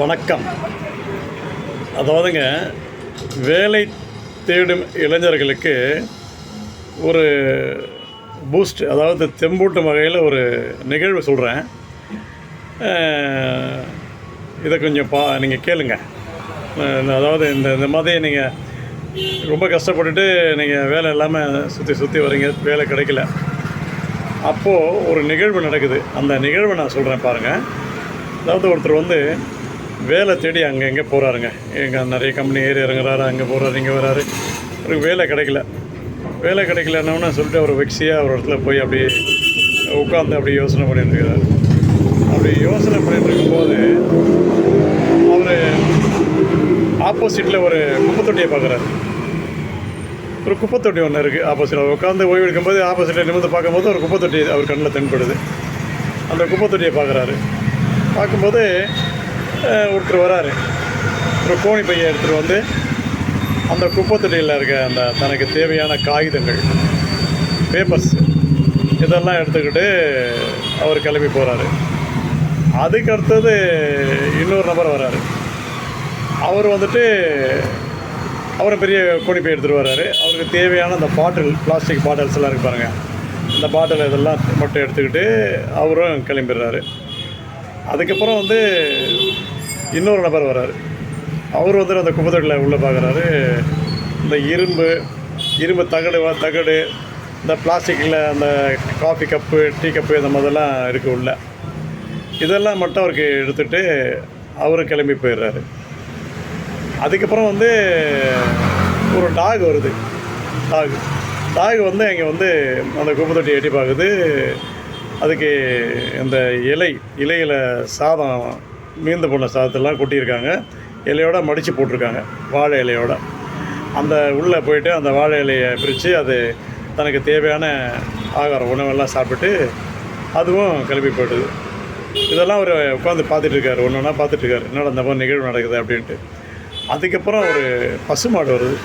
வணக்கம். அதாவதுங்க வேலை தேடும் இளைஞர்களுக்கு ஒரு பூஸ்ட் அதாவது தெம்பூட்டும் வகையில் ஒரு நிகழ்வு சொல்கிறேன் இதை கொஞ்சம் பா நீங்கள் கேளுங்க. அதாவது இந்த இந்த மாதிரி நீங்கள் ரொம்ப கஷ்டப்பட்டுட்டு நீங்கள் வேலை இல்லாமல் சுற்றி சுற்றி வரீங்க வேலை கிடைக்கல. அப்போது ஒரு நிகழ்வு நடக்குது. அந்த நிகழ்வை நான் சொல்கிறேன் பாருங்கள் அதாவது ஒருத்தர் வந்து வேலை தேடி அங்கே எங்கே போகிறாருங்க எங்கே நிறைய கம்பெனி ஏறி இறங்குறாரு அங்கே போகிறாரு இங்கே வராரு. அவருக்கு வேலை கிடைக்கல. வேலை கிடைக்கலன்னு சொல்லிட்டு அவர் வெக்ஸியாக ஒரு இடத்துல போய் அப்படியே உட்காந்து அப்படி யோசனை பண்ணிட்டு இருக்கிறாரு அப்படி யோசனை பண்ணிட்டு இருக்கும்போது அவர் ஆப்போசிட்டில் ஒரு குப்பை தொட்டியை பார்க்குறாரு. ஒரு குப்பத்தொட்டி ஒன்று இருக்குது ஆப்போசிட்டில் உட்காந்து ஓய்வு எடுக்கும்போது ஆப்போசிட்டில் நிமிர்ந்து பார்க்கும்போது ஒரு குப்பை தொட்டி அவர் கண்ணில் தென்படுது. அந்த குப்பை தொட்டியை பார்க்குறாரு. பார்க்கும்போது ஒருத்தர் வராரு. ஒரு கோணி பையை எடுத்துகிட்டு வந்து அந்த குப்பை இருக்க அந்த தனக்கு தேவையான காகிதங்கள் பேப்பர்ஸ் இதெல்லாம் எடுத்துக்கிட்டு அவர் கிளம்பி போகிறாரு அதுக்கு அடுத்தது இன்னொரு நபர் வராரு. அவர் வந்துட்டு அவரை பெரிய கோணிப்பை எடுத்துகிட்டு வர்றாரு அவருக்கு தேவையான அந்த பாட்டில் பிளாஸ்டிக் பாட்டில்ஸ் எல்லாம் இருக்கு பாருங்கள் இந்த பாட்டில் இதெல்லாம் மட்டும் எடுத்துக்கிட்டு அவரும் கிளம்பிடுறாரு. அதுக்கப்புறம் வந்து இன்னொரு நபர் வர்றாரு அவர் வந்து அந்த குப்பத்தொட்டில் உள்ளே பார்க்குறாரு இந்த இரும்பு இரும்பு தகடு தகடு இந்த பிளாஸ்டிக்கில் அந்த காஃபி கப்பு டீ கப்பு இந்த மாதிரிலாம் இருக்குது உள்ள. இதெல்லாம் மட்டும் அவருக்கு எடுத்துகிட்டு அவரும் கிளம்பி போயிடுறாரு. அதுக்கப்புறம் வந்து ஒரு டாக் வருது. டாக். டாக் வந்து அங்கே வந்து அந்த குப்பை தொட்டி எட்டி பார்க்குது அதுக்கு இந்த இலை இலையில் சாதம் மீந்து போன சாதத்தெல்லாம் கொட்டியிருக்காங்க. இலையோட மடித்து போட்டிருக்காங்க வாழை இலையோட. அந்த உள்ளே போயிட்டு அந்த வாழை இலையை பிரித்து அது தனக்கு தேவையான ஆகாரம் உணவெல்லாம் சாப்பிட்டு அதுவும் கிளம்பி போயிடுது. இதெல்லாம் அவர் உட்காந்து பார்த்துட்ருக்காரு ஒன்று ஒன்றா பார்த்துட்ருக்காரு என்னோட என்னடா இந்த மாதிரி நிகழ்வு நடக்குது அப்படின்ட்டு. அதுக்கப்புறம் ஒரு பசு மாடு வருது.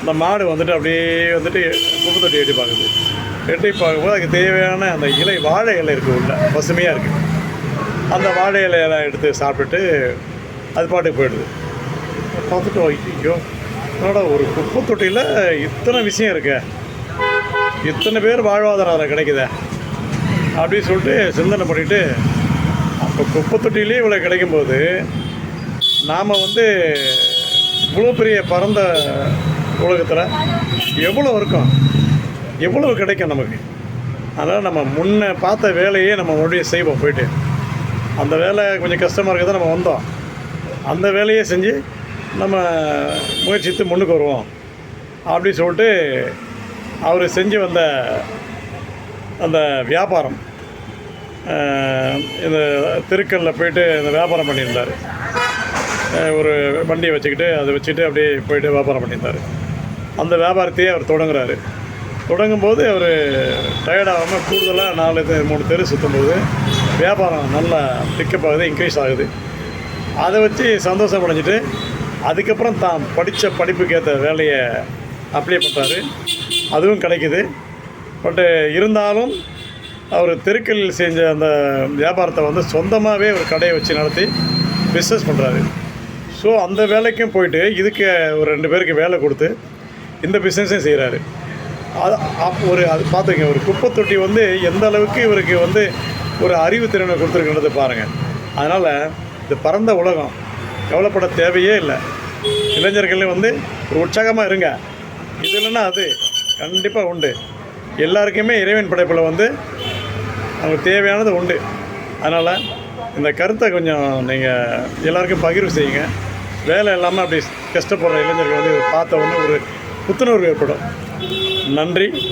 அந்த மாடு வந்துட்டு அப்படியே வந்துட்டு குப்பை தொட்டி பார்க்குது வெட்டி பார்க்கும்போது அதுக்கு தேவையான அந்த இலை வாழை இலை இருக்குது உள்ள. பசுமையாக இருக்குது அந்த வாழை இலையெல்லாம் எடுத்து சாப்பிட்டுட்டு அது பாட்டுக்கு போயிடுது. பார்த்துட்டு ஐயோ என்னோட ஒரு குப்பை தொட்டியில் இத்தனை விஷயம் இருக்கு. இத்தனை பேர் வாழ்வாதாரம் அதில் கிடைக்குதே. அப்படின்னு சொல்லிட்டு சிந்தனை பண்ணிட்டு அப்போ குப்பை தொட்டிலே இவ்வளோ கிடைக்கும்போது நாம் வந்து இவ்வளோ பெரிய பரந்த உலகத்தில் எவ்வளோ இருக்கும்? எவ்வளோ கிடைக்கும் நமக்கு? அதனால் நம்ம முன்னே பார்த்த வேலையே நம்ம மறுபடியும் செய்வோம் போயிட்டு. அந்த வேலை கொஞ்சம் கஷ்டமாக இருக்கிறத நம்ம வந்தோம். அந்த வேலையை செஞ்சு நம்ம முயற்சித்து முன்னுக்கு வருவோம். அப்படின்னு சொல்லிட்டு அவர் செஞ்சு வந்த அந்த வியாபாரம் இந்த தெருக்கல்ல போயிட்டு இந்த வியாபாரம் பண்ணியிருந்தார். ஒரு வண்டியை வச்சுக்கிட்டு அதை வச்சுட்டு அப்படியே போயிட்டு வியாபாரம் பண்ணியிருந்தார். அந்த வியாபாரத்தையே அவர் தொடங்குறாரு. தொடங்கும்போது அவர் டயர்டாகாமல் கூடுதலாக நாலு மூணு தெரு சுற்றும்போது வியாபாரம் நல்லா பிக்கப் ஆகுது இன்க்ரீஸ் ஆகுது. அதை வச்சு சந்தோஷம் அடைஞ்சிட்டு அதுக்கப்புறம் தான் படித்த படிப்புக்கு ஏற்ற வேலையை அப்ளை பண்ணுறாரு அதுவும் கிடைக்குது. பட்டு இருந்தாலும் அவர் தெருக்களில் செஞ்ச அந்த வியாபாரத்தை வந்து சொந்தமாகவே ஒரு கடையை வச்சு நடத்தி பிஸ்னஸ் பண்ணுறாரு ஸோ அந்த வேலைக்கும் போயிட்டு இதுக்கு ஒரு ரெண்டு பேருக்கு வேலை கொடுத்து இந்த பிஸ்னஸையும் செய்கிறாரு அது அப் ஒரு அது பார்த்துங்க ஒரு குப்பை தொட்டி வந்து எந்த அளவுக்கு இவருக்கு வந்து ஒரு அறிவு திறனை கொடுத்துருக்கின்றது பாருங்கள் அதனால் இந்த பரந்த உலகம். கவலைப்பட தேவையே இல்லை. இளைஞர்கள் வந்து ஒரு உற்சாகமாக இருங்க. இது இல்லைன்னா அது கண்டிப்பாக உண்டு. எல்லாருக்குமே இறைவன் படைப்பில் வந்து அவங்களுக்கு தேவையானது உண்டு. அதனால் இந்த கருத்தை கொஞ்சம் நீங்கள் எல்லாருக்கும் பகிர்வு செய்யுங்க. வேலை இல்லாமல் அப்படி கஷ்டப்படுற இளைஞர்கள் வந்து இதை பார்த்த உடனே ஒரு புத்துணர்வு ஏற்படும். நன்றி.